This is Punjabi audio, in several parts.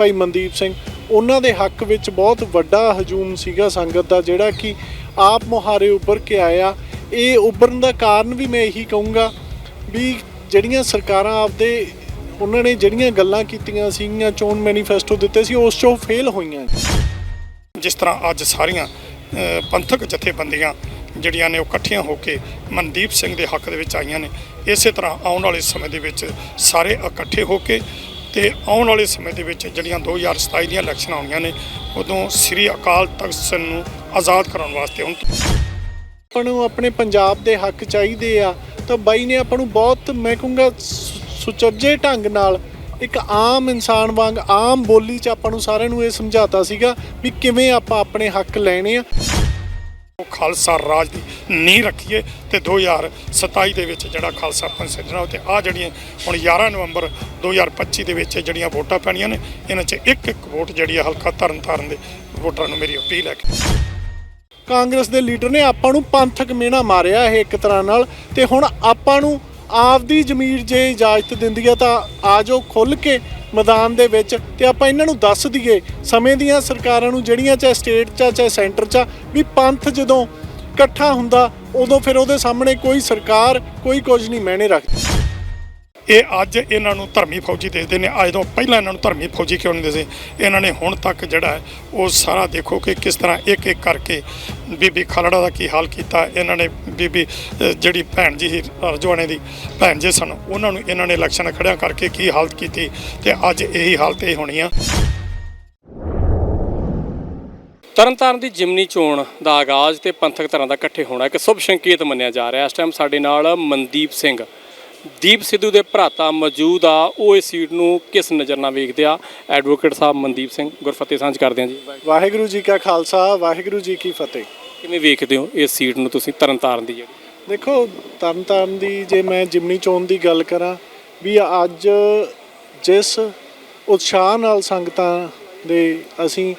ਭਾਈ ਮਨਦੀਪ ਸਿੰਘ, ਉਹਨਾਂ ਦੇ ਹੱਕ ਵਿੱਚ ਬਹੁਤ ਵੱਡਾ ਹਜੂਮ ਸੀਗਾ ਸੰਗਤ ਦਾ, ਜਿਹੜਾ ਕਿ ਆਪ ਮੁਹਾਰੇ ਉੱਭਰ ਕੇ ਆਇਆ। ਇਹ ਉੱਭਰਨ ਦਾ ਕਾਰਨ ਵੀ ਮੈਂ ਇਹੀ ਕਹੂੰਗਾ ਵੀ ਜਿਹੜੀਆਂ ਸਰਕਾਰਾਂ ਆਪਦੇ, ਉਹਨਾਂ ਨੇ ਜਿਹੜੀਆਂ ਗੱਲਾਂ ਕੀਤੀਆਂ ਸੀਗੀਆਂ, ਚੋਣ ਮੈਨੀਫੈਸਟੋ ਦਿੱਤੇ ਸੀ, ਉਸ ਚੋਂ ਫੇਲ ਹੋਈਆਂ ਜਿਸ ਤਰ੍ਹਾਂ ਅੱਜ ਸਾਰੀਆਂ ਪੰਥਕ ਜਥੇਬੰਦੀਆਂ ਜਿਹੜੀਆਂ ਨੇ ਉਹ ਇਕੱਠੀਆਂ ਹੋ ਕੇ ਮਨਦੀਪ ਸਿੰਘ ਦੇ ਹੱਕ ਦੇ ਵਿੱਚ ਆਈਆਂ ਨੇ, ਇਸੇ ਤਰ੍ਹਾਂ ਆਉਣ ਵਾਲੇ ਸਮੇਂ ਦੇ ਵਿੱਚ ਸਾਰੇ ਇਕੱਠੇ ਹੋ ਕੇ ਤੇ ਆਉਣ ਵਾਲੇ ਸਮੇਂ ਦੇ ਵਿੱਚ ਜਿਹੜੀਆਂ 2027 ਦੀਆਂ ਇਲੈਕਸ਼ਨ ਆਉਣੀਆਂ ਨੇ, ਉਦੋਂ ਸ੍ਰੀ ਅਕਾਲ ਤਖਤ ਸਿੰਘ ਨੂੰ ਆਜ਼ਾਦ ਕਰਾਉਣ ਵਾਸਤੇ ਹੁਣ ਆਪਾਂ ਨੂੰ ਆਪਣੇ ਪੰਜਾਬ ਦੇ ਹੱਕ ਚਾਹੀਦੇ ਆ, ਤਾਂ ਬਾਈ ਨੇ ਆਪਾਂ ਨੂੰ ਬਹੁਤ, ਮੈਂ ਕਹੂੰਗਾ ਸੁਚੱਜੇ ਢੰਗ ਨਾਲ ਇੱਕ ਆਮ ਇਨਸਾਨ ਵਾਂਗ, ਆਮ ਬੋਲੀ 'ਚ ਆਪਾਂ ਨੂੰ ਸਾਰਿਆਂ ਨੂੰ ਇਹ ਸਮਝਾਤਾ ਸੀਗਾ ਵੀ ਕਿਵੇਂ ਆਪਾਂ ਆਪਣੇ ਹੱਕ ਲੈਣੇ ਆ। ਖਾਲਸਾ ਰਾਜ ਦੀ ਨੀਂਹ ਰੱਖੀਏ ਤੇ 2027 ਦੇ ਵਿੱਚ ਜਿਹੜਾ ਖਾਲਸਾ ਪੰਥ ਸਿਰਜਣਾ ਤੇ ਆ ਜਿਹੜੀਆਂ ਹੁਣ 11 ਨਵੰਬਰ 2025 ਦੇ ਵਿੱਚ ਜਿਹੜੀਆਂ ਵੋਟਾਂ ਪੈਣੀਆਂ ਨੇ, ਇਹਨਾਂ 'ਚ ਇੱਕ ਇੱਕ ਵੋਟ ਜਿਹੜੀ ਆ ਹਲਕਾ ਤਰਨ ਤਾਰਨ ਦੇ ਵੋਟਰਾਂ ਨੂੰ ਮੇਰੀ ਅਪੀਲ ਹੈ। ਕਿ ਕਾਂਗਰਸ ਦੇ ਲੀਡਰ ਨੇ ਆਪਾਂ ਨੂੰ ਪੰਥਕ ਮੇਣਾ ਮਾਰਿਆ ਇਹ ਇੱਕ ਤਰ੍ਹਾਂ ਨਾਲ, ਤੇ ਹੁਣ ਆਪਾਂ ਨੂੰ ਆਪਦੀ ਜ਼ਮੀਰ ਜੇ ਇਜਾਜ਼ਤ ਦਿੰਦੀ ਆ ਤਾਂ ਆ ਜਾਓ ਖੁੱਲ ਕੇ ਮੈਦਾਨ ਦੇ ਵਿੱਚ ਤੇ ਆਪਾਂ ਇਹਨਾਂ ਨੂੰ ਦੱਸ ਦਈਏ ਸਮੇਂ ਦੀਆਂ ਸਰਕਾਰਾਂ ਨੂੰ ਜਿਹੜੀਆਂ ਚਾਹੇ ਸਟੇਟ 'ਚ ਆ, ਚਾਹੇ ਸੈਂਟਰ 'ਚ ਆ, ਵੀ ਪੰਥ ਜਦੋਂ ਇਕੱਠਾ ਹੁੰਦਾ ਉਦੋਂ ਫਿਰ ਉਹਦੇ ਸਾਹਮਣੇ ਕੋਈ ਸਰਕਾਰ ਕੋਈ ਕੁਝ ਨਹੀਂ ਮੈਨੇ ਰੱਖਦੀ। ਇਹ ਅੱਜ ਇਹਨਾਂ ਨੂੰ ਧਰਮੀ ਫੌਜੀ ਦੇਖਦੇ ਨੇ। ਅੱਜ ਤੋਂ ਪਹਿਲਾਂ ਇਹਨਾਂ ਨੂੰ ਧਰਮੀ ਫੌਜੀ ਕਿਉਂ ਨਹੀਂ ਦਿਸੇ ਇਹਨਾਂ ਨੇ ਹੁਣ ਤੱਕ ਜਿਹੜਾ ਉਹ ਸਾਰਾ ਦੇਖੋ ਕਿ ਕਿਸ ਤਰ੍ਹਾਂ ਇੱਕ ਇੱਕ ਕਰਕੇ ਬੀਬੀ ਖਾਲੜਾ ਦਾ ਕੀ ਹਾਲ ਕੀਤਾ। ਇਹਨਾਂ ਨੇ ਬੀਬੀ ਜਿਹੜੀ ਭੈਣ ਜੀ ਸੀ ਰਜਵਾਣੇ ਦੀ ਭੈਣ ਜੀ ਸਨ, ਉਹਨਾਂ ਨੂੰ ਇਹਨਾਂ ਨੇ ਇਲੈਕਸ਼ਨ ਖੜਿਆ ਕਰਕੇ ਕੀ ਹਾਲਤ ਕੀਤੀ ਤੇ ਅੱਜ ਇਹੀ ਹਾਲਤ ਇਹ ਹੋਣੀ ਆ। ਤਰਨਤਾਰਨ ਦੀ ਜਿਮਨੀ ਚੋਣ ਦਾ ਆਗਾਜ਼ ਤੇ ਪੰਥਕ ਧਰਾਂ ਦਾ ਇਕੱਠੇ ਹੋਣਾ ਇੱਕ ਸ਼ੁਭ ਸੰਕੇਤ ਮੰਨਿਆ ਜਾ ਰਿਹਾ। ਇਸ ਟਾਈਮ ਸਾਡੇ ਨਾਲ ਮਨਦੀਪ ਸਿੰਘ ਦੀਪ ਸਿੱਧੂ ਦੇ ਭਰਾਤਾ ਮੌਜੂਦ ਆ। ਉਹ ਇਸ ਸੀਟ ਨੂੰ ਕਿਸ ਨਜ਼ਰ ਨਾਲ ਵੇਖਦੇ ਆ? ਐਡਵੋਕੇਟ ਸਾਹਿਬ ਮਨਦੀਪ ਸਿੰਘ ਗੁਰਫਤਿਹ ਸਾਂਝ ਕਰਦੇ ਆ ਜੀ। ਵਾਹਿਗੁਰੂ ਜੀ ਕਾ ਖਾਲਸਾ ਵਾਹਿਗੁਰੂ ਜੀ ਕੀ ਫਤਿਹ। ਕਿਵੇਂ ਵੇਖਦੇ ਹੋ ਇਸ ਸੀਟ ਨੂੰ ਤੁਸੀਂ ਤਰਨਤਾਰਨ ਦੀ ਜਿਹੜੀ? ਦੇਖੋ ਤਰਨਤਾਰਨ ਦੀ ਜੇ ਮੈਂ ਜਿਮਨੀ ਚੋਣ ਦੀ ਗੱਲ ਕਰਾਂ ਵੀ ਅੱਜ ਜਿਸ ਉਤਸ਼ਾਹ ਨਾਲ ਸੰਗਤਾਂ ਦੇ ਅਸੀਂ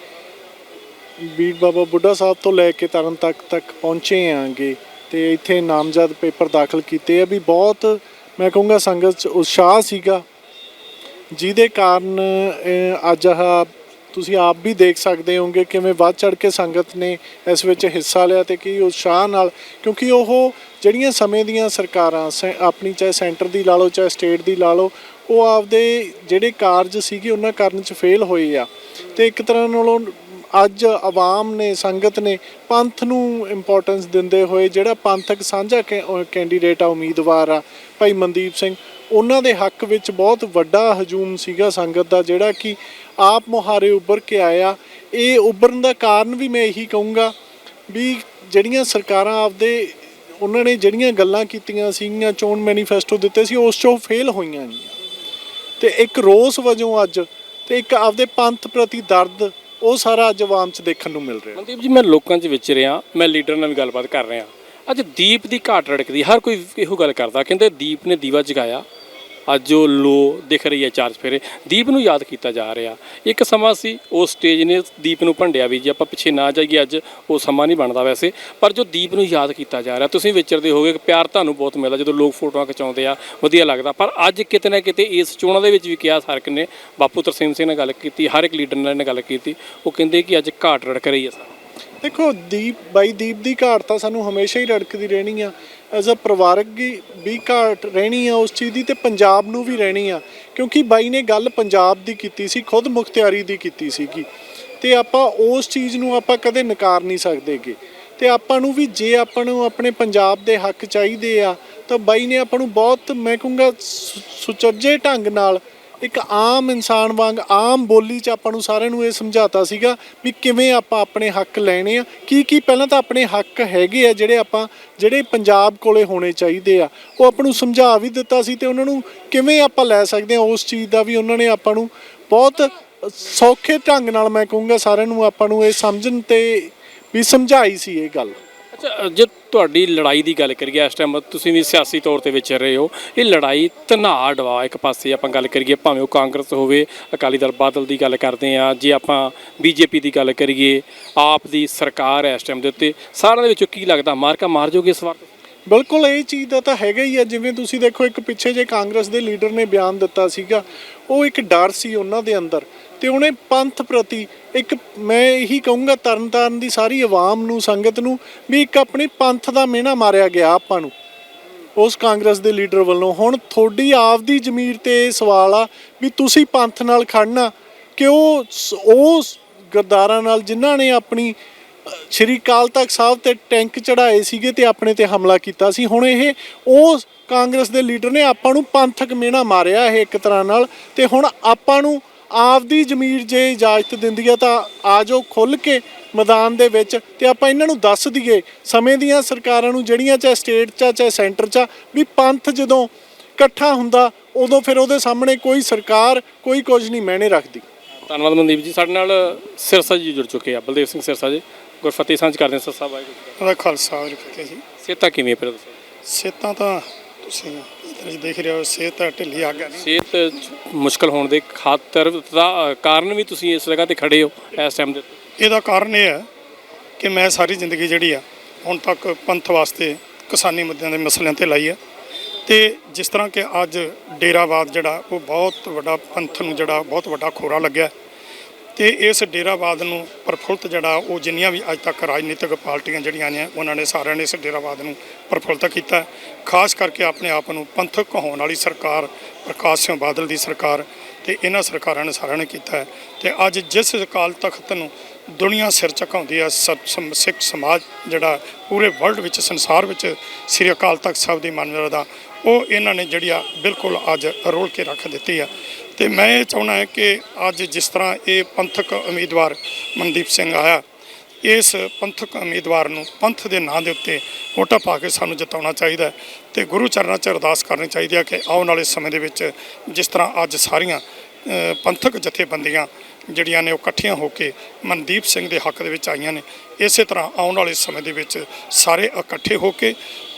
ਬੀੜ ਬਾਬਾ ਬੁੱਢਾ ਸਾਹਿਬ ਤੋਂ ਲੈ ਕੇ ਤਰਨ ਤੱਕ ਤੱਕ ਪਹੁੰਚੇ ਆਂਗੇ ਤੇ ਇੱਥੇ ਨਾਮਜ਼ਦ ਪੇਪਰ ਦਾਖਲ ਕੀਤੇ ਆ ਵੀ ਬਹੁਤ ਮੈਂ ਕਹੂੰਗਾ ਸੰਗਤ 'ਚ ਉਤਸ਼ਾਹ ਸੀਗਾ, ਜਿਹਦੇ ਕਾਰਨ ਅੱਜ ਆਹ ਤੁਸੀਂ ਆਪ ਵੀ ਦੇਖ ਸਕਦੇ ਹੋਗੇ ਕਿਵੇਂ ਵੱਧ ਚੜ ਕੇ ਸੰਗਤ ਨੇ ਇਸ ਵਿੱਚ ਹਿੱਸਾ ਲਿਆ ਤੇ ਕੀ ਉਤਸ਼ਾਹ ਨਾਲ, ਕਿਉਂਕਿ ਉਹ ਜਿਹੜੀਆਂ ਸਮੇਂ ਦੀਆਂ ਸਰਕਾਰਾਂ, ਸੈ- ਆਪਣੀ ਚਾਹੇ ਸੈਂਟਰ ਦੀ ਲਾ ਲਓ, ਚਾਹੇ ਸਟੇਟ ਦੀ ਲਾ ਲਓ, ਉਹ ਆਪਦੇ ਜਿਹੜੇ ਕਾਰਜ ਸੀਗੇ ਉਹਨਾਂ ਕਰਨ 'ਚ ਫੇਲ ਹੋਏ ਆ। ਤੇ ਇੱਕ ਤਰ੍ਹਾਂ ਨਾਲੋਂ ਅੱਜ ਆਵਾਮ ਨੇ, ਸੰਗਤ ਨੇ ਪੰਥ ਨੂੰ ਇੰਪੋਰਟੈਂਸ ਦਿੰਦੇ ਹੋਏ ਜਿਹੜਾ ਪੰਥਕ ਸਾਂਝਾ ਕੈ- ਕੈਂਡੀਡੇਟ ਆ, ਉਮੀਦਵਾਰ ਆ ਭਾਈ ਮਨਦੀਪ ਸਿੰਘ, ਉਹਨਾਂ ਦੇ ਹੱਕ ਵਿੱਚ ਬਹੁਤ ਵੱਡਾ ਹਜੂਮ ਸੀਗਾ ਸੰਗਤ ਦਾ, ਜਿਹੜਾ ਕਿ ਆਪ ਮੁਹਾਰੇ ਉੱਭਰ ਕੇ ਆਇਆ। ਇਹ ਉੱਭਰਨ ਦਾ ਕਾਰਨ ਵੀ ਮੈਂ ਇਹੀ ਕਹੂੰਗਾ ਵੀ ਜਿਹੜੀਆਂ ਸਰਕਾਰਾਂ ਆਪਦੇ, ਉਹਨਾਂ ਨੇ ਜਿਹੜੀਆਂ ਗੱਲਾਂ ਕੀਤੀਆਂ ਸੀਗੀਆਂ, ਚੋਣ ਮੈਨੀਫੈਸਟੋ ਦਿੱਤੇ ਸੀ, ਉਸ ਚੋਂ ਫੇਲ ਹੋਈਆਂ ਗੀਆਂ ਤੇ ਇੱਕ ਰੋਸ ਵਜੋਂ ਅੱਜ ਤੇ ਇੱਕ ਆਪਦੇ ਪੰਥ ਪ੍ਰਤੀ ਦਰਦ ਉਹ ਸਾਰਾ ਅੱਜ ਆਵਾਮ 'ਚ ਦੇਖਣ ਨੂੰ ਮਿਲ ਰਿਹਾ। ਮਨਦੀਪ ਜੀ, ਮੈਂ ਲੋਕਾਂ 'ਚ ਵਿਚ ਰਿਹਾ, ਮੈਂ ਲੀਡਰ ਨਾਲ ਵੀ ਗੱਲਬਾਤ ਕਰ ਰਿਹਾ। ਅੱਜ ਦੀਪ ਦੀ ਘਾਟ ਰੜਕਦੀ, ਹਰ ਕੋਈ ਇਹੋ ਗੱਲ ਕਰਦਾ, ਕਹਿੰਦੇ ਦੀਪ ਨੇ ਦੀਵਾ ਜਗਾਇਆ। ਅੱਜ ਉਹ ਲੋ ਦਿਖ ਰਹੀ ਹੈ ਚਾਰ ਚਫੇਰੇ। ਦੀਪ ਨੂੰ ਯਾਦ ਕੀਤਾ ਜਾ ਰਿਹਾ। ਇੱਕ ਸਮਾਂ ਸੀ ਉਸ ਸਟੇਜ ਨੇ ਦੀਪ ਨੂੰ ਭੰਡਿਆ ਵੀ, ਜੇ ਆਪਾਂ ਪਿੱਛੇ ਨਾ ਜਾਈਏ ਅੱਜ, ਉਹ ਸਮਾਂ ਨਹੀਂ ਬਣਦਾ ਵੈਸੇ। ਪਰ ਜੋ ਦੀਪ ਨੂੰ ਯਾਦ ਕੀਤਾ ਜਾ ਰਿਹਾ, ਤੁਸੀਂ ਵਿਚਰਦੇ ਹੋਗੇ ਕਿ ਪਿਆਰ ਤੁਹਾਨੂੰ ਬਹੁਤ ਮਿਲਦਾ, ਜਦੋਂ ਲੋਕ ਫੋਟੋਆਂ ਖਿਚਾਉਂਦੇ ਆ, ਵਧੀਆ ਲੱਗਦਾ। ਪਰ ਅੱਜ ਕਿਤੇ ਨਾ ਕਿਤੇ ਇਸ ਚੋਣਾਂ ਦੇ ਵਿੱਚ ਵੀ ਕਿਹਾ ਸਰਕ ਨੇ, ਬਾਪੂ ਤਰਸੇਮ ਸਿੰਘ ਨਾਲ ਗੱਲ ਕੀਤੀ, ਹਰ ਇੱਕ ਲੀਡਰ ਨਾਲ ਇਹਨੇ ਗੱਲ ਕੀਤੀ। ਉਹ ਕਹਿੰਦੇ ਕਿ ਅੱਜ ਘਾਟ ਰੜਕ ਰਹੀ ਹੈ ਸਾਨੂੰ। ਦੇਖੋ, ਦੀਪ ਬਾਈ, ਦੀਪ ਦੀ ਘਾਟ ਤਾਂ ਸਾਨੂੰ ਹਮੇਸ਼ਾ ਹੀ ਰੜਕਦੀ ਰਹਿਣੀ ਆ। ਐਜ਼ ਅ ਪਰਿਵਾਰਕ ਵੀ ਘਾਟ ਰਹਿਣੀ ਆ ਉਸ ਚੀਜ਼ ਦੀ ਤੇ ਪੰਜਾਬ ਨੂੰ ਵੀ ਰਹਿਣੀ ਆ। ਕਿਉਂਕਿ ਬਾਈ ਨੇ ਗੱਲ ਪੰਜਾਬ ਦੀ ਕੀਤੀ ਸੀ, ਖੁਦ ਮੁਖਤਿਆਰੀ ਦੀ ਕੀਤੀ ਸੀਗੀ। ਤੇ ਆਪਾਂ ਉਸ ਚੀਜ਼ ਨੂੰ ਆਪਾਂ ਕਦੇ ਨਕਾਰ ਨਹੀਂ ਸਕਦੇਗੇ। ਤੇ ਆਪਾਂ ਨੂੰ ਵੀ ਜੇ ਆਪਾਂ ਨੂੰ ਆਪਣੇ ਪੰਜਾਬ ਦੇ ਹੱਕ ਚਾਹੀਦੇ ਆ, ਤਾਂ ਬਾਈ ਨੇ ਆਪਾਂ ਨੂੰ ਬਹੁਤ, ਮੈਂ ਕਹੂੰਗਾ ਸੁਚੱਜੇ ਢੰਗ ਨਾਲ ਇੱਕ ਆਮ ਇਨਸਾਨ ਵਾਂਗ, ਆਮ ਬੋਲੀ 'ਚ ਆਪਾਂ ਨੂੰ ਸਾਰਿਆਂ ਨੂੰ ਇਹ ਸਮਝਾਤਾ ਸੀਗਾ ਵੀ ਕਿਵੇਂ ਆਪਾਂ ਆਪਣੇ ਹੱਕ ਲੈਣੇ ਆ। ਕੀ ਕੀ ਪਹਿਲਾਂ ਤਾਂ ਆਪਣੇ ਹੱਕ ਹੈਗੇ ਆ ਜਿਹੜੇ ਆਪਾਂ, ਜਿਹੜੇ ਪੰਜਾਬ ਕੋਲੇ ਹੋਣੇ ਚਾਹੀਦੇ ਆ। ਉਹ ਆਪਾਂ ਨੂੰ ਸਮਝਾ ਵੀ ਦਿੱਤਾ ਸੀ ਤੇ ਉਹਨਾਂ ਨੂੰ ਕਿਵੇਂ ਆਪਾਂ ਲੈ ਸਕਦੇ ਆ, ਉਸ ਚੀਜ਼ ਦਾ ਵੀ ਉਹਨਾਂ ਨੇ ਆਪਾਂ ਨੂੰ ਬਹੁਤ ਸੌਖੇ ਢੰਗ ਨਾਲ ਮੈਂ ਕਹੂੰਗਾ ਸਾਰਿਆਂ ਨੂੰ ਆਪਾਂ ਨੂੰ ਇਹ ਸਮਝਣ ਤੇ ਵੀ ਸਮਝਾਈ ਸੀ ਇਹ ਗੱਲ। ਅੱਛਾ ਜੇ ਤੁਹਾਡੀ ਲੜਾਈ ਦੀ ਗੱਲ ਕਰੀਏ, ਇਸ ਟਾਈਮ ਤੁਸੀਂ ਵੀ ਸਿਆਸੀ ਤੌਰ ਤੇ ਵਿਚਰ ਰਹੇ ਹੋ, ਇਹ ਲੜਾਈ ਤਨਾੜ ਵਾ, ਇੱਕ ਪਾਸੇ ਆਪਾਂ ਗੱਲ ਕਰੀਏ, ਭਾਵੇਂ ਉਹ ਕਾਂਗਰਸ ਹੋਵੇ, ਅਕਾਲੀ ਦਲ, ਬਾਦਲ ਦੀ ਗੱਲ ਕਰਦੇ ਆ ਜੇ ਆਪਾਂ ਬੀਜੇਪੀ ਦੀ ਗੱਲ ਕਰੀਏ, ਆਪ ਦੀ ਸਰਕਾਰ ਹੈ ਇਸ ਟਾਈਮ ਦੇ ਉੱਤੇ, ਸਾਰਿਆਂ ਦੇ ਵਿੱਚੋਂ ਕੀ ਲੱਗਦਾ, ਮਾਰਕਾ ਮਾਰ ਜੋਗੇ ਇਸ ਵਾਰ? ਬਿਲਕੁਲ, ਇਹ ਚੀਜ਼ ਦਾ ਤਾਂ ਹੈਗਾ ਹੀ ਆ ਜਿਵੇਂ ਤੁਸੀਂ ਦੇਖੋ, ਇੱਕ ਪਿੱਛੇ ਜੇ ਕਾਂਗਰਸ ਦੇ ਲੀਡਰ ਨੇ ਬਿਆਨ ਦਿੱਤਾ ਸੀਗਾ, ਉਹ ਇੱਕ ਡਰ ਸੀ ਉਹਨਾਂ ਦੇ ਅੰਦਰ ਤੇ ਉਹਨੇ ਪੰਥ ਪ੍ਰਤੀ ਇੱਕ ਮੈਂ ਇਹੀ ਕਹੂੰਗਾ ਤਰਨਤਾਰਨ ਦੀ ਸਾਰੀ ਆਵਾਮ ਨੂੰ, ਸੰਗਤ ਨੂੰ, ਵੀ ਇੱਕ ਆਪਣੇ ਪੰਥ ਦਾ ਮਿਹਣਾ ਮਾਰਿਆ ਗਿਆ ਆਪਾਂ ਨੂੰ, ਉਸ ਕਾਂਗਰਸ ਦੇ ਲੀਡਰ ਵੱਲੋਂ। ਹੁਣ ਤੁਹਾਡੀ ਆਪਦੀ ਜ਼ਮੀਰ ਤੇ ਇਹ ਸਵਾਲ ਆ ਵੀ ਤੁਸੀਂ ਪੰਥ ਨਾਲ ਖੜਨਾ ਕਿ ਉਹ ਸ- ਉਸ ਗਰਦਾਰਾਂ ਨਾਲ ਜਿਨ੍ਹਾਂ ਨੇ ਆਪਣੀ ਸ਼੍ਰੀ ਅਕਾਲ ਤਖਤ ਸਾਹਿਬ ਤੇ ਟੈਂਕ ਚੜਾਏ ਸੀਗੇ ਤੇ ਆਪਣੇ ਤੇ ਹਮਲਾ ਕੀਤਾ ਸੀ, ਹੁਣ ਇਹ, ਉਹ ਕਾਂਗਰਸ ਦੇ ਲੀਡਰ ਨੇ ਆਪਾਂ ਨੂੰ ਪੰਥਕ ਮਿਹਣਾ ਮਾਰਿਆ ਇਹ ਇੱਕ ਤਰ੍ਹਾਂ ਨਾਲ, ਤੇ ਹੁਣ ਆਪਾਂ ਨੂੰ ਆਪਦੀ ਜ਼ਮੀਰ ਜੇ ਇਜਾਜ਼ਤ ਦਿੰਦੀ ਆ ਤਾਂ ਆ ਜਾਓ ਖੁੱਲ ਕੇ ਮੈਦਾਨ ਦੇ ਵਿੱਚ ਤੇ ਆਪਾਂ ਇਹਨਾਂ ਨੂੰ ਦੱਸ ਦਈਏ ਸਮੇਂ ਦੀਆਂ ਸਰਕਾਰਾਂ ਨੂੰ ਜਿਹੜੀਆਂ ਚਾਹੇ ਸਟੇਟ 'ਚ ਚਾਹੇ ਸੈਂਟਰ 'ਚ ਵੀ ਪੰਥ ਜਦੋਂ ਇਕੱਠਾ ਹੁੰਦਾ ਉਦੋਂ ਫਿਰ ਉਹਦੇ ਸਾਹਮਣੇ ਕੋਈ ਸਰਕਾਰ ਕੋਈ ਕੁਝ ਨਹੀਂ ਮੈਨੇ ਰੱਖਦੀ। ਧੰਨਵਾਦ ਮਨਦੀਪ ਜੀ ਸਾਡੇ ਨਾਲ ਸਿਰਸਾ ਜੀ ਜੁੜ ਚੁੱਕੇ ਆ ਬਲਦੇਵ ਸਿੰਘ ਸਿਰਸਾ ਜੀ। ਗੁਰਫਤਿਹ ਸਾਂਝ ਕਰਦੇ ਹਾਂ ਸਿਰਸਾ ਵਾਹਿਗੁਰੂ ਜੀ ਉਹਦਾ ਖਾਲਸਾ। ਵਾਹਿਗੁਰੂ ਜੀ ਸਿਹਤਾਂ ਕਿਵੇਂ ਫਿਰ? ਦੱਸੋ ਸਿਹਤਾਂ ਤਾਂ ਤੁਸੀਂ ਇਧਰ ਦੇਖ ਰਹੇ ਹੋ? ਸਿਹਤ ਢਿੱਲੀ ਆ ਗਿਆ ਨਹੀਂ ਸਿਹਤ ਮੁਸ਼ਕਲ ਹੋਣ ਦੇ ਖਾਤਰ ਦਾ ਕਾਰਨ ਵੀ ਤੁਸੀਂ ਇਸ ਜਗ੍ਹਾ ਤੇ ਖੜੇ ਹੋ ਇਸ ਟਾਈਮ ਦੇ। ਇਹਦਾ ਕਾਰਨ ਇਹ ਹੈ ਕਿ ਮੈਂ ਸਾਰੀ ਜ਼ਿੰਦਗੀ ਜਿਹੜੀ ਆ ਹੁਣ ਤੱਕ ਪੰਥ ਵਾਸਤੇ ਕਿਸਾਨੀ ਮੁੱਦਿਆਂ ਦੇ ਮਸਲਿਆਂ ਤੇ ਲਾਈ ਹੈ ਤੇ ਜਿਸ ਤਰ੍ਹਾਂ ਕਿ ਅੱਜ ਡੇਰਾਵਾਦ ਜਿਹੜਾ ਉਹ ਬਹੁਤ ਵੱਡਾ ਪੰਥ ਨੂੰ ਜਿਹੜਾ ਬਹੁਤ ਵੱਡਾ ਖੋਰਾ ਲੱਗਿਆ। ਤੇ ਇਸ ਡੇਰਾਵਾਦ ਨੂੰ ਪ੍ਰਫੁੱਲਤ ਜਿਹੜਾ ਉਹ ਜਿੰਨੀਆਂ ਵੀ ਅੱਜ ਤੱਕ ਰਾਜਨੀਤਿਕ ਪਾਰਟੀਆਂ ਜਿਹੜੀਆਂ ਨੇ, ਉਹਨਾਂ ਨੇ ਸਾਰਿਆਂ ਨੇ ਇਸ ਡੇਰਾਵਾਦ ਨੂੰ ਪ੍ਰਫੁੱਲਤ ਕੀਤਾ ਖਾਸ ਕਰਕੇ ਆਪਣੇ ਆਪ ਨੂੰ ਪੰਥਕ ਕਹਾਉਣ ਵਾਲੀ ਸਰਕਾਰ, ਪ੍ਰਕਾਸ਼ ਸਿੰਘ ਬਾਦਲ ਦੀ ਸਰਕਾਰ ਤੇ ਇਹਨਾਂ ਸਰਕਾਰਾਂ ਨੇ ਸਾਰਿਆਂ ਨੇ ਕੀਤਾ ਹੈ। ਤੇ ਅੱਜ ਜਿਸ ਅਕਾਲ ਤਖਤ ਨੂੰ ਦੁਨੀਆ ਸਿਰ ਝੁਕਾਉਂਦੀ ਆ, ਸਭ ਸਮ- ਸਿੱਖ ਸਮਾਜ ਜਿਹੜਾ ਪੂਰੇ ਵਰਲਡ ਵਿੱਚ, ਸੰਸਾਰ ਵਿੱਚ ਸ੍ਰੀ ਅਕਾਲ ਤਖਤ ਸਾਹਿਬ ਦੀ ਮਾਨਯਤਾ ਉਹ ਇਹਨਾਂ ਨੇ ਜਿਹੜੀ ਆ ਬਿਲਕੁਲ ਅੱਜ ਰੋਲ ਕੇ ਰੱਖ ਦਿੱਤੀ ਆ। ਤੇ ਮੈਂ ਇਹ ਚਾਹੁੰਦਾ ਹਾਂ ਕਿ ਅੱਜ ਜਿਸ ਤਰ੍ਹਾਂ ਇਹ ਪੰਥਕ ਉਮੀਦਵਾਰ ਮਨਦੀਪ ਸਿੰਘ ਆਇਆ, ਇਸ ਪੰਥਕ ਉਮੀਦਵਾਰ ਨੂੰ ਪੰਥ ਦੇ ਨਾਂ ਦੇ ਉੱਤੇ ਵੋਟਾਂ ਪਾ ਕੇ ਸਾਨੂੰ ਜਿਤਾਉਣਾ ਚਾਹੀਦਾ ਹੈ ਤੇ ਗੁਰੂ ਚਰਨਾਂ 'ਚ ਅਰਦਾਸ ਕਰਨੀ ਚਾਹੀਦੀ ਹੈ ਕਿ ਆਉਣ ਵਾਲੇ ਸਮੇਂ ਦੇ ਵਿੱਚ ਜਿਸ ਤਰ੍ਹਾਂ ਅੱਜ ਸਾਰੀਆਂ ਪੰਥਕ ਜਥੇਬੰਦੀਆਂ ਜਿਹੜੀਆਂ ਨੇ ਉਹ ਇਕੱਠੀਆਂ ਹੋ ਕੇ ਮਨਦੀਪ ਸਿੰਘ ਦੇ ਹੱਕ ਦੇ ਵਿੱਚ ਆਈਆਂ ਨੇ, ਇਸੇ ਤਰ੍ਹਾਂ ਆਉਣ ਵਾਲੇ ਸਮੇਂ ਦੇ ਵਿੱਚ ਸਾਰੇ ਇਕੱਠੇ ਹੋ ਕੇ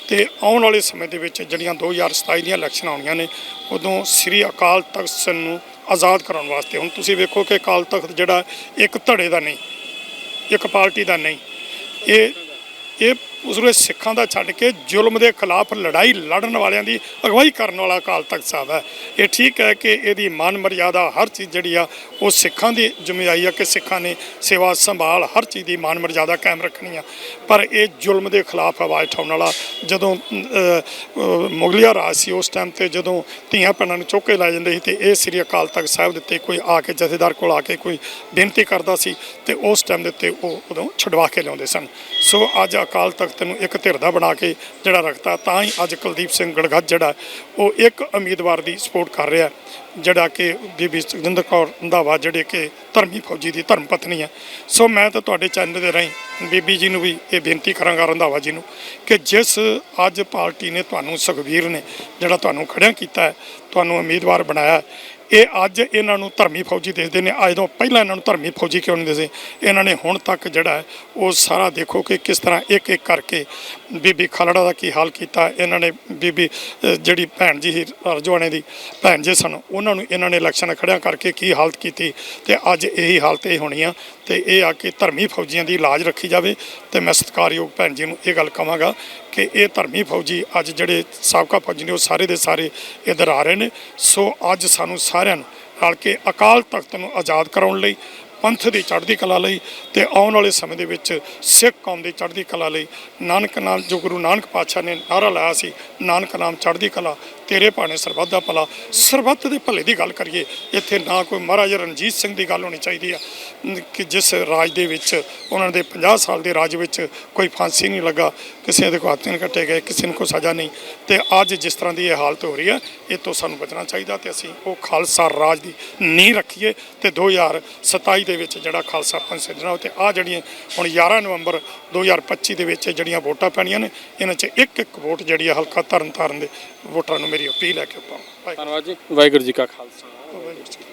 ਤੇ ਆਉਣ ਵਾਲੇ ਸਮੇਂ ਦੇ ਵਿੱਚ ਜਿਹੜੀਆਂ 2027 ਦੀਆਂ ਇਲੈਕਸ਼ਨ ਆਉਣੀਆਂ ਨੇ, ਉਦੋਂ ਸ੍ਰੀ ਅਕਾਲ ਤਖਤ ਨੂੰ ਆਜ਼ਾਦ ਕਰਾਉਣ ਵਾਸਤੇ। ਹੁਣ ਤੁਸੀਂ ਵੇਖੋ ਕਿ ਅਕਾਲ ਤਖਤ ਜਿਹੜਾ ਇੱਕ ਧੜੇ ਦਾ ਨਹੀਂ, ਇੱਕ ਪਾਰਟੀ ਦਾ ਨਹੀਂ, ਇਹ ਇਹ ਉਸਰੇ ਸਿੱਖਾਂ ਦਾ ਛੱਡ ਕੇ ਜ਼ੁਲਮ ਦੇ ਖਿਲਾਫ ਲੜਾਈ ਲੜਨ ਵਾਲਿਆਂ ਦੀ ਅਗਵਾਈ ਕਰਨ ਵਾਲਾ ਅਕਾਲ ਤਖਤ ਸਾਹਿਬ ਹੈ। ਇਹ ਠੀਕ ਹੈ ਕਿ ਇਹਦੀ ਮਾਨ ਮਰਿਆਦਾ ਹਰ ਚੀਜ਼ ਜਿਹੜੀ ਆ ਉਹ ਸਿੱਖਾਂ ਦੀ ਜ਼ਿੰਮੇਵਾਰੀ ਆ ਕਿ ਸਿੱਖਾਂ ਨੇ ਸੇਵਾ ਸੰਭਾਲ ਹਰ ਚੀਜ਼ ਦੀ ਮਾਨ ਮਰਿਆਦਾ ਕਾਇਮ ਰੱਖਣੀ ਆ। ਪਰ ਇਹ ਜ਼ੁਲਮ ਦੇ ਖਿਲਾਫ ਆਵਾਜ਼ ਉਠਾਉਣ ਵਾਲਾ ਜਦੋਂ ਅਹ, ਮੁਗਲਿਆ ਰਾਜ ਸੀ ਉਸ ਟਾਈਮ ਤੇ ਜਦੋਂ ਧੀਆਂ ਭੈਣਾਂ ਨੂੰ ਚੁੱਕ ਕੇ ਲੈ ਜਾਂਦੇ ਸੀ ਤੇ ਇਹ ਸ੍ਰੀ ਅਕਾਲ ਤਖਤ ਸਾਹਿਬ ਦੇ ਉੱਤੇ ਕੋਈ ਆ ਕੇ ਜਥੇਦਾਰ ਕੋਲ ਆ ਕੇ ਕੋਈ ਬੇਨਤੀ ਕਰਦਾ ਸੀ ਤੇ ਉਸ ਟਾਈਮ ਦੇ ਉੱਤੇ ਉਹ ਉਦੋਂ ਛਡਵਾ ਕੇ ਲਿਆਉਂਦੇ ਸਨ। ਸੋ ਅੱਜ ਅਕਾਲ ਤਖਤ ਨੂੰ ਇੱਕ ਧਿਰ ਦਾ ਬਣਾ ਕੇ ਜਿਹੜਾ ਰੱਖਤਾ, ਤਾਂ ਹੀ ਅੱਜ ਕੁਲਦੀਪ ਸਿੰਘ ਗੜਗੱਜ ਜਿਹੜਾ ਉਹ ਇੱਕ ਉਮੀਦਵਾਰ ਦੀ ਸਪੋਰਟ ਕਰ ਰਿਹਾ ਜਿਹੜਾ ਕਿ ਬੀਬੀ ਸੁਖਜਿੰਦਰ ਕੌਰ ਰੰਧਾਵਾ ਜਿਹੜੇ ਕਿ ਧਰਮੀ ਫੌਜੀ ਦੀ ਧਰਮ ਪਤਨੀ ਹੈ। ਸੋ ਮੈਂ ਤਾਂ ਤੁਹਾਡੇ ਚੈਨਲ ਦੇ ਰਾਹੀਂ ਬੀਬੀ ਜੀ ਨੂੰ ਵੀ ਇਹ ਬੇਨਤੀ ਕਰਾਂਗਾ, ਰੰਧਾਵਾ ਜੀ ਨੂੰ, ਕਿ ਜਿਸ ਅੱਜ ਪਾਰਟੀ ਨੇ ਤੁਹਾਨੂੰ ਸੁਖਵੀਰ ਨੇ ਜਿਹੜਾ ਤੁਹਾਨੂੰ ਖੜਿਆ ਕੀਤਾ ਹੈ, ਤੁਹਾਨੂੰ ਉਮੀਦਵਾਰ ਬਣਾਇਆ ਇਹ ਅੱਜ ਇਹਨਾਂ ਨੂੰ ਧਰਮੀ ਫੌਜੀ ਦੇਖਦੇ ਨੇ, ਅੱਜ ਤੋਂ ਪਹਿਲਾਂ ਇਹਨਾਂ ਨੂੰ ਧਰਮੀ ਫੌਜੀ ਕਿਉਂ ਨਹੀਂ ਦਿਸੇ ਇਹਨਾਂ ਨੇ ਹੁਣ ਤੱਕ ਜਿਹੜਾ ਉਹ ਸਾਰਾ ਦੇਖੋ ਕਿ ਕਿਸ ਤਰ੍ਹਾਂ ਇੱਕ ਇੱਕ ਕਰਕੇ ਬੀਬੀ ਖਾਲੜਾ ਦਾ ਕੀ ਹਾਲ ਕੀਤਾ, ਇਹਨਾਂ ਨੇ ਬੀਬੀ ਜਿਹੜੀ ਭੈਣ ਜੀ ਸੀ ਰਜਵਾਣੇ ਦੀ ਭੈਣ ਜੀ ਸਨ, ਉਹਨਾਂ ਨੂੰ ਇਹਨਾਂ ਨੇ ਇਲੈਕਸ਼ਨ ਖੜਿਆ ਕਰਕੇ ਕੀ ਹਾਲਤ ਕੀਤੀ ਤੇ ਅੱਜ ਇਹੀ ਹਾਲਤ ਇਹ ਹੋਣੀ ਆ ਤੇ ਇਹ ਆ ਕਿ ਧਰਮੀ ਫੌਜੀਆਂ ਦੀ ਇਲਾਜ ਰੱਖੀ ਜਾਵੇ ਤੇ ਮੈਂ ਸਤਿਕਾਰਯੋਗ ਭੈਣ ਜੀ ਨੂੰ ਇਹ ਗੱਲ ਕਹਾਂਗਾ ਕਿ ਇਹ ਧਰਮੀ ਫੌਜੀ ਅੱਜ ਜਿਹੜੇ ਸਾਬਕਾ ਫੌਜੀ ਨੇ ਉਹ ਸਾਰੇ ਦੇ ਸਾਰੇ ਇੱਧਰ ਆ ਰਹੇ ਨੇ। ਸੋ ਅੱਜ ਸਾਨੂੰ ਸਾਰਿਆਂ ਨੂੰ ਰਲ ਕੇ ਅਕਾਲ ਤਖਤ ਨੂੰ ਆਜ਼ਾਦ ਕਰਾਉਣ ਲਈ, ਪੰਥ ਦੀ ਚੜ੍ਹਦੀ ਕਲਾ ਲਈ ਤੇ ਆਉਣ ਵਾਲੇ ਸਮੇਂ ਦੇ ਵਿੱਚ ਸਿੱਖ ਕੌਮ ਦੀ ਚੜ੍ਹਦੀ ਕਲਾ ਲਈ, ਨਾਨਕ ਨਾਮ ਜੋ ਗੁਰੂ ਨਾਨਕ ਪਾਤਸ਼ਾਹ ਨੇ ਨਾਰਾ ਲਾਇਆ ਸੀ, ਨਾਨਕ ਨਾਮ ਚੜ੍ਹਦੀ ਕਲਾ ਤੇਰੇ ਭਾਣੇ ਸਰਬੱਤ ਦਾ ਭਲਾ, ਸਰਬੱਤ ਦੇ ਭਲੇ ਦੀ ਗੱਲ ਕਰੀਏ। ਇੱਥੇ ਨਾ ਕੋਈ ਮਹਾਰਾਜਾ ਰਣਜੀਤ ਸਿੰਘ ਦੀ ਗੱਲ ਹੋਣੀ ਚਾਹੀਦੀ ਆ। ਕਿ ਜਿਸ ਰਾਜ ਦੇ ਵਿੱਚ, ਉਹਨਾਂ ਦੇ 50 ਸਾਲ ਦੇ ਰਾਜ ਵਿੱਚ ਕੋਈ ਫਾਂਸੀ ਨਹੀਂ ਲੱਗਾ, ਕਿਸੇ ਦੇ ਕੋਈ ਹੱਥ ਨਹੀਂ ਕੱਟੇ ਗਏ, ਕਿਸੇ ਨੂੰ ਕੋਈ ਸਜ਼ਾ ਨਹੀਂ। ਤੇ ਅੱਜ ਜਿਸ ਤਰ੍ਹਾਂ ਦੀ ਇਹ ਹਾਲਤ ਹੋ ਰਹੀ ਹੈ ਇਹ ਤੋਂ ਸਾਨੂੰ ਬਚਣਾ ਚਾਹੀਦਾ ਤੇ ਅਸੀਂ ਉਹ ਖਾਲਸਾ ਰਾਜ ਦੀ ਨੀਂਹ ਰੱਖੀਏ ਤੇ 2027 ਦੇ ਵਿੱਚ ਜਿਹੜਾ ਖਾਲਸਾ ਪੰਥ ਸਿਰਜਣਾ ਤੇ ਆ ਜਿਹੜੀਆਂ ਹੁਣ 11 ਨਵੰਬਰ 2025 ਦੇ ਵਿੱਚ ਜਿਹੜੀਆਂ ਵੋਟਾਂ ਪੈਣੀਆਂ ਨੇ, ਇਹਨਾਂ 'ਚ ਇੱਕ ਇੱਕ ਵੋਟ ਜਿਹੜੀ ਆ ਹਲਕਾ ਤਰਨ ਤਾਰਨ ਦੇ ਵੋਟਰਾਂ ਨੂੰ ਮੇਰੀ ਅਪੀਲ ਹੈ ਕਿ ਪਾਓ ਧੰਨਵਾਦ ਜੀ ਵਾਹਿਗੁਰੂ ਜੀ ਕਾ ਖਾਲਸਾ ਵਾਹਿਗੁਰੂ ਜੀ।